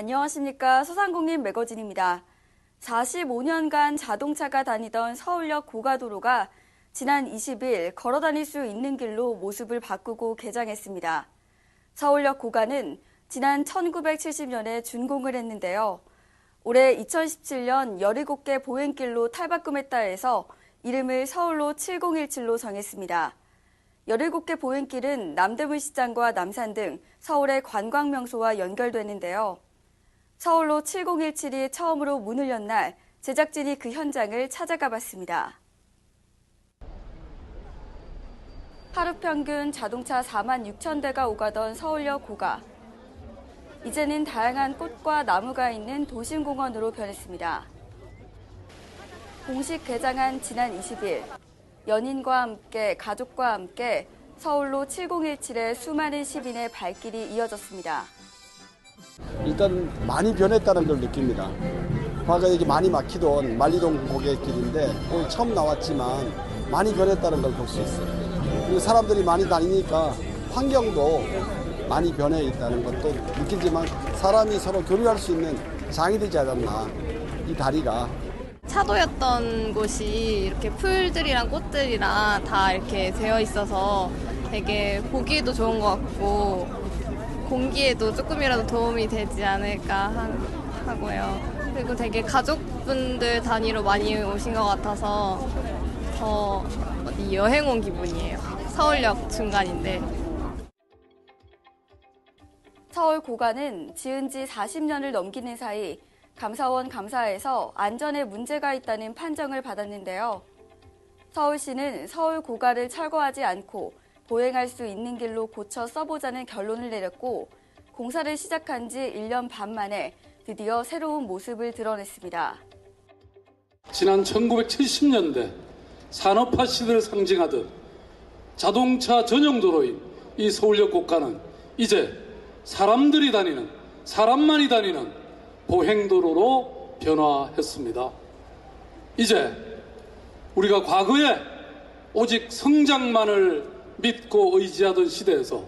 안녕하십니까. 소상공인 매거진입니다. 45년간 자동차가 다니던 서울역 고가도로가 지난 20일 걸어 다닐 수 있는 길로 모습을 바꾸고 개장했습니다. 서울역 고가는 지난 1970년에 준공을 했는데요. 올해 2017년 17개 보행길로 탈바꿈했다 해서 이름을 서울로 7017로 정했습니다. 17개 보행길은 남대문 시장과 남산 등 서울의 관광 명소와 연결되는데요. 서울로 7017이 처음으로 문을 연 날 제작진이 그 현장을 찾아가 봤습니다. 하루 평균 자동차 4만 6천 대가 오가던 서울역 고가. 이제는 다양한 꽃과 나무가 있는 도심공원으로 변했습니다. 공식 개장한 지난 20일, 연인과 함께, 가족과 함께 서울로 7017의 수많은 시민의 발길이 이어졌습니다. 일단 많이 변했다는 걸 느낍니다. 과거에 이게 많이 막히던 만리동 고객길인데 오늘 처음 나왔지만 많이 변했다는 걸 볼 수 있어요. 그리고 사람들이 많이 다니니까 환경도 많이 변해 있다는 것도 느끼지만 사람이 서로 교류할 수 있는 장이 되지 않았나 이 다리가 차도였던 곳이 이렇게 풀들이랑 꽃들이랑 다 이렇게 되어 있어서 되게 보기에도 좋은 것 같고 공기에도 조금이라도 도움이 되지 않을까 하- 하고요. 그리고 되게 가족분들 단위로 많이 오신 것 같아서 더 어디 여행 온 기분이에요. 서울역 중간인데. 서울 고가는 지은 지 40년을 넘기는 사이 감사원 감사에서 안전에 문제가 있다는 판정을 받았는데요. 서울시는 서울 고가를 철거하지 않고 보행할 수 있는 길로 고쳐 써보자는 결론을 내렸고 공사를 시작한 지 1년 반 만에 드디어 새로운 모습을 드러냈습니다. 지난 1970년대 산업화 시대를 상징하듯 자동차 전용 도로인 이 서울역 고가는 이제 사람들이 다니는 사람만이 다니는 보행도로로 변화했습니다. 이제 우리가 과거에 오직 성장만을 믿고 의지하던 시대에서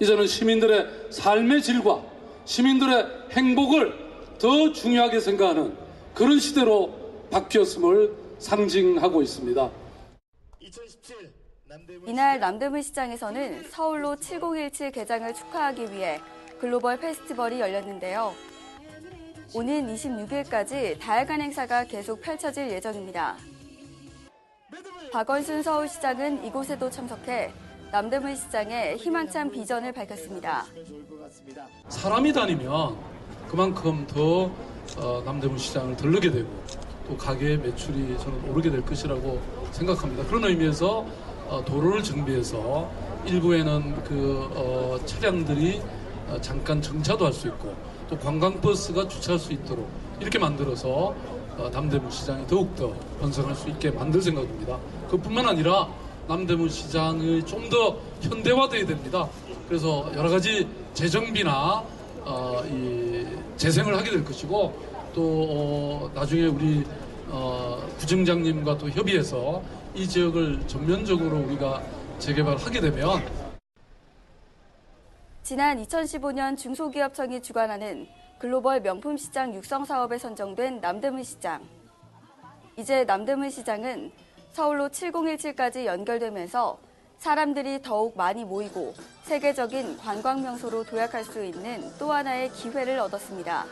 이제는 시민들의 삶의 질과 시민들의 행복을 더 중요하게 생각하는 그런 시대로 바뀌었음을 상징하고 있습니다. 2017 남대문 이날 남대문 시장에서는 서울로 7017 개장을 축하하기 위해 글로벌 페스티벌이 열렸는데요. 오는 26일까지 다양한 행사가 계속 펼쳐질 예정입니다. 박원순 서울시장은 이곳에도 참석해 남대문 시장의 희망찬 비전을 밝혔습니다. 사람이 다니면 그만큼 더 어, 남대문 시장을 들르게 되고 또 가게 매출이 저는 오르게 될 것이라고 생각합니다. 그런 의미에서 어, 도로를 정비해서 일부에는 그 어, 차량들이 어, 잠깐 정차도 할 수 있고 또 관광버스가 주차할 수 있도록 이렇게 만들어서 어, 남대문 시장이 더욱더 번성할 수 있게 만들 생각입니다. 그뿐만 아니라 남대문 시장이 좀더 현대화돼야 됩니다. 그래서 여러 가지 재정비나 어, 이 재생을 하게 될 것이고 또 어, 나중에 우리 어, 구청장님과 또 협의해서 이 지역을 전면적으로 우리가 재개발하게 되면 지난 2015년 중소기업청이 주관하는 글로벌 명품 시장 육성 사업에 선정된 남대문 시장. 이제 남대문 시장은 서울로 7017까지 연결되면서 사람들이 더욱 많이 모이고 세계적인 관광 명소로 도약할 수 있는 또 하나의 기회를 얻었습니다.